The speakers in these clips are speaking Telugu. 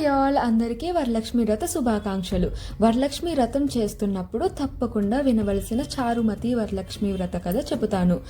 హాయ్ ఆల్ అందరికీ వరలక్ష్మి వ్రత శుభాకాంక్షలు. వరలక్ష్మి వ్రతం చేస్తున్నప్పుడు తప్పకుండా వినవలసిన చారుమతి వరలక్ష్మి వ్రత కథ చెబుతాను.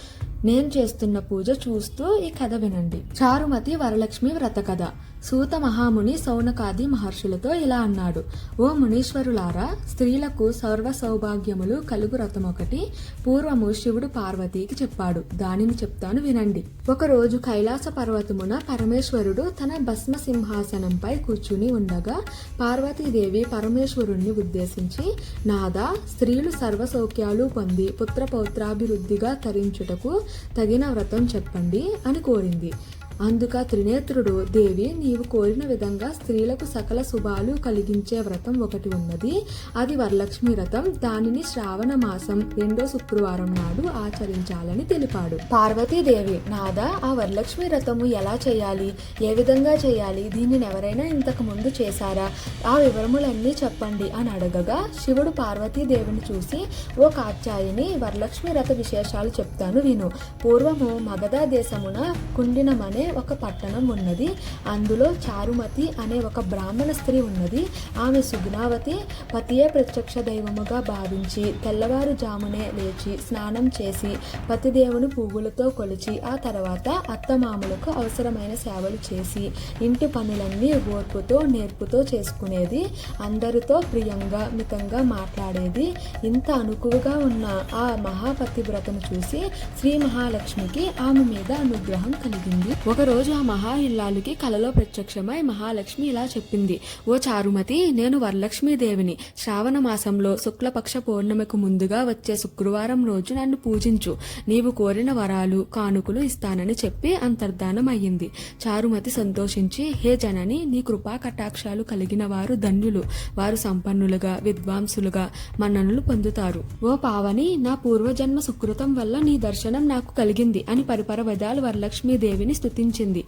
నేను చేస్తున్న పూజ చూస్తూ ఈ కథ వినండి. చారుమతి వరలక్ష్మి వ్రత కథ. సూత మహాముని సౌనకాది మహర్షులతో ఇలా అన్నాడు. ఓ మునీశ్వరులారా స్త్రీలకు సర్వ సౌభాగ్యములు కలుగు రథం ఒకటి పూర్వము శివుడు పార్వతీకి చెప్పాడు. దానిని చెప్తాను వినండి. ఒకరోజు కైలాస పర్వతమున పరమేశ్వరుడు తన భస్మ సింహాసనంపై కూర్చుని ఉండగా పార్వతీదేవి పరమేశ్వరుణ్ణి ఉద్దేశించి నాదా స్త్రీలు సర్వ సౌఖ్యాలు పొంది పుత్ర పౌత్రాభివృద్ధిగా తరించుటకు తగిన వ్రతం చెప్పండి అని కోరింది. అందుక త్రినేత్రుడు దేవి నీవు కోరిన విధంగా స్త్రీలకు సకల శుభాలు కలిగించే వ్రతం ఒకటి ఉన్నది. అది వరలక్ష్మి వ్రతం. దానిని శ్రావణ మాసం రెండో శుక్రవారం నాడు ఆచరించాలని తెలిపాడు. పార్వతీదేవి నాదా ఆ వరలక్ష్మి వ్రతము ఎలా చేయాలి? ఏ విధంగా చేయాలి? దీనిని ఎవరైనా ఇంతకు ముందు చేశారా? ఆ వివరములన్నీ చెప్పండి అని అడగగా శివుడు పార్వతీదేవిని చూసి ఓ కాచాయిని వరలక్ష్మి వ్రత విశేషాలు చెప్తాను విను. పూర్వము మగధా దేశమున కుండినమనే ఒక పట్టణం ఉన్నది. అందులో చారుమతి అనే ఒక బ్రాహ్మణ స్త్రీ ఉన్నది. ఆమె సుగుణావతి పతియే ప్రత్యక్ష దైవముగా భావించి తెల్లవారుజామునే లేచి స్నానం చేసి పతిదేవుని పువ్వులతో కొలిచి ఆ తర్వాత అత్తమామలకు అవసరమైన సేవలు చేసి ఇంటి పనులన్నీ ఓర్పుతో నేర్పుతో చేసుకునేది. అందరితో ప్రియంగా మితంగా మాట్లాడేది. ఇంత అనుకువగా ఉన్న ఆ మహాపతివ్రతను చూసి శ్రీ మహాలక్ష్మికి ఆమె మీద అనుగ్రహం కలిగింది. ఒకరోజు ఆ మహా ఇల్లాలుకి కలలో ప్రత్యక్షమై మహాలక్ష్మి ఇలా చెప్పింది. ఓ చారుమతి నేను వరలక్ష్మీ దేవిని శ్రావణ మాసంలో శుక్లపక్ష పౌర్ణమికి ముందుగా వచ్చే శుక్రవారం రోజు నన్ను పూజించు. నీవు కోరిన వరాలు కానుకలు ఇస్తానని చెప్పి అంతర్ధానం అయ్యింది చారుమతి సంతోషించి హే జనని నీ కృపా కటాక్షాలు కలిగిన వారు ధన్యులు. వారు సంపన్నులుగా విద్వాంసులుగా మన్ననలు పొందుతారు. ఓ పావని నా పూర్వజన్మ సుకృతం వల్ల నీ దర్శనం నాకు కలిగింది అని పరిపర విధాలు వరలక్ష్మీదేవిని గుర్తించింది.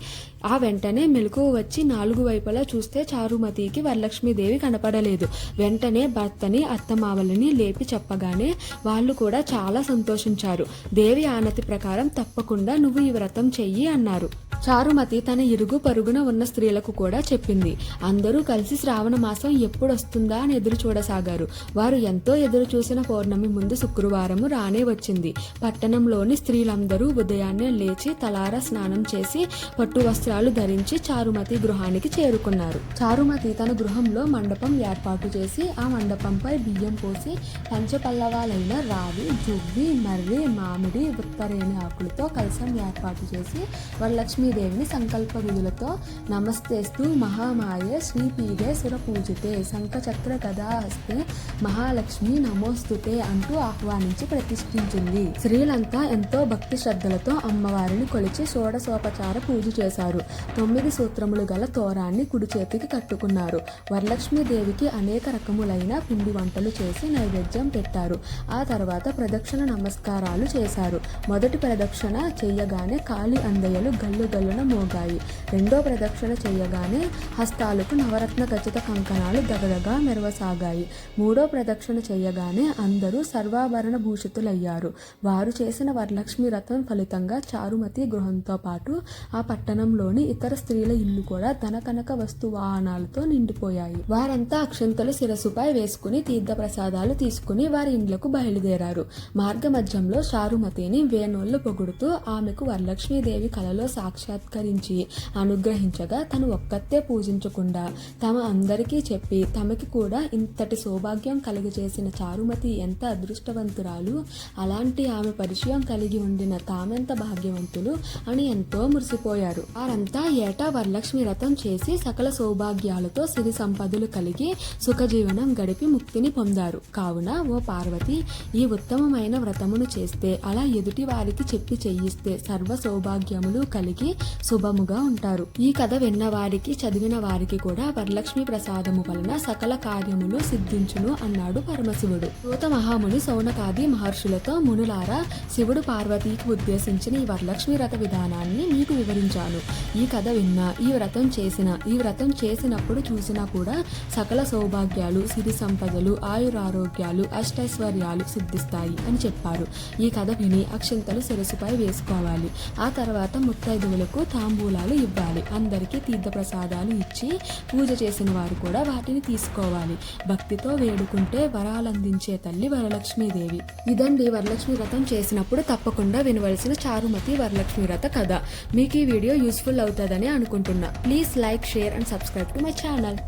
ఆ వెంటనే మెలకువ వచ్చి నాలుగు వైపులా చూస్తే చారుమతికి వరలక్ష్మీదేవి కనపడలేదు. వెంటనే భర్తని అత్తమావలని లేపి చెప్పగానే వాళ్ళు కూడా చాలా సంతోషించారు. దేవి ఆనతి ప్రకారం తప్పకుండా నువ్వు ఈ వ్రతం చెయ్యి అన్నారు. చారుమతి తన ఇరుగు పరుగున ఉన్న స్త్రీలకు కూడా చెప్పింది. అందరూ కలిసి శ్రావణ మాసం ఎప్పుడు వస్తుందా అని ఎదురు చూడసాగారు. వారు ఎంతో ఎదురు చూసిన పౌర్ణమి ముందు శుక్రవారము రానే వచ్చింది. పట్టణంలోని స్త్రీలందరూ ఉదయాన్నే లేచి తలారా స్నానం చేసి పట్టు వస్త్రాలు ధరించి చారుమతి గృహానికి చేరుకున్నారు. చారుమతి తన గృహంలో మండపం ఏర్పాటు చేసి ఆ మండపంపై బియ్యం పోసి పంచపల్లవాలైన రావి జువ్వి మర్రి మామిడి ఉత్తరేణి ఆకులతో కలసం ఏర్పాటు చేసి వరలక్ష్మి వరలక్ష్మీదేవిని సంకల్ప విధులతో నమస్తేస్తూ మహామాయే శ్రీపీడే సురపూజితే శంఖచక్ర కథాహస్తే హస్తే మహాలక్ష్మి నమోస్తుతే అంటూ ఆహ్వానించి ప్రతిష్ఠించింది. స్త్రీలంతా ఎంతో భక్తి శ్రద్ధలతో అమ్మవారిని కొలిచి షోడశోపచార పూజ చేశారు. తొమ్మిది సూత్రములు గల తోరాన్ని కుడి చేతికి కట్టుకున్నారు. వరలక్ష్మీదేవికి అనేక రకములైన పిండి వంటలు చేసి నైవేద్యం పెట్టారు. ఆ తర్వాత ప్రదక్షిణ నమస్కారాలు చేశారు. మొదటి ప్రదక్షిణ చేయగానే కాలి అందయ్యలు గల్లు గల్లున మోగాయి. రెండో ప్రదక్షిణ చేయగానే హస్తాలకు నవరత్న ఖచ్చిత కంకణాలు దగదగా మెరవసాగాయి. మూడో ప్రదక్షిణ చేయగానే అందరూ సర్వాభరణ భూషితులయ్యారు. వారు చేసిన వరలక్ష్మి రథం ఫలితంగా చారుమతి గృహంతో పాటు ఆ పట్టణంలోని ఇతర స్త్రీల ఇల్లు కూడా ధన కనక వస్తు వాహనాలతో నిండిపోయాయి. వారంతా అక్షంతలు శిరసుపై వేసుకుని తీర్థ ప్రసాదాలు తీసుకుని వారి ఇండ్లకు బయలుదేరారు. మార్గ మధ్యంలో చారుమతిని వేణోళ్ళు పొగుడుతూ ఆమెకు వరలక్ష్మీదేవి కలలో సాక్షి సాక్షాత్కరించి అనుగ్రహించగా తను ఒక్కతే పూజించకుండా తమ అందరికీ చెప్పి తమకి కూడా ఇంతటి సౌభాగ్యం కలిగజేసిన చారుమతి ఎంత అదృష్టవంతురాలు. అలాంటి ఆమె పరిచయం కలిగి ఉండిన తామెంత భాగ్యవంతులు అని ఎంతో మురిసిపోయారు. వారంతా ఏటా వరలక్ష్మి వ్రతం చేసి సకల సౌభాగ్యాలతో సిరి సంపదలు కలిగి సుఖజీవనం గడిపి ముక్తిని పొందారు. కావున ఓ పార్వతి ఈ ఉత్తమమైన వ్రతమును చేస్తే అలా ఎదుటి వారికి చెప్పి చెయ్యిస్తే సర్వ సౌభాగ్యములు కలిగి శుభముగా ఉంటారు. ఈ కథ విన్న వారికి చదివిన వారికి కూడా వరలక్ష్మి ప్రసాదము వలన సకల కార్యములు సిద్ధించును అన్నాడు పరమశివుడు. సూత మహాముని సౌనకాది మహర్షులతో మునులారా శివుడు పార్వతీకి ఉద్దేశించిన ఈ వరలక్ష్మి వ్రత విధానాన్ని మీకు వివరించాను. ఈ కథ విన్నా ఈ వ్రతం చేసిన ఈ వ్రతం చేసినప్పుడు చూసినా కూడా సకల సౌభాగ్యాలు సిరి సంపదలు ఆయురారోగ్యాలు అష్టైశ్వర్యాలు సిద్ధిస్తాయి అని చెప్పారు. ఈ కథ విని అక్షంతలు శిరసుపై వేసుకోవాలి. ఆ తర్వాత ముత్తైదువులు అతిథులకు తాంబూలాలు ఇవ్వాలి. అందరికీ తీర్థప్రసాదాలు ఇచ్చి పూజ చేసిన వారు కూడా వాటిని తీసుకోవాలి. భక్తితో వేడుకుంటే వరాలందించే తల్లి వరలక్ష్మీదేవి. ఇదండి వరలక్ష్మి వ్రతం చేసినప్పుడు తప్పకుండా వినవలసిన చారుమతి వరలక్ష్మి వ్రత కథ. మీకు ఈ వీడియో యూస్ఫుల్ అవుతుందని అనుకుంటున్నా. Please like share and subscribe to my channel.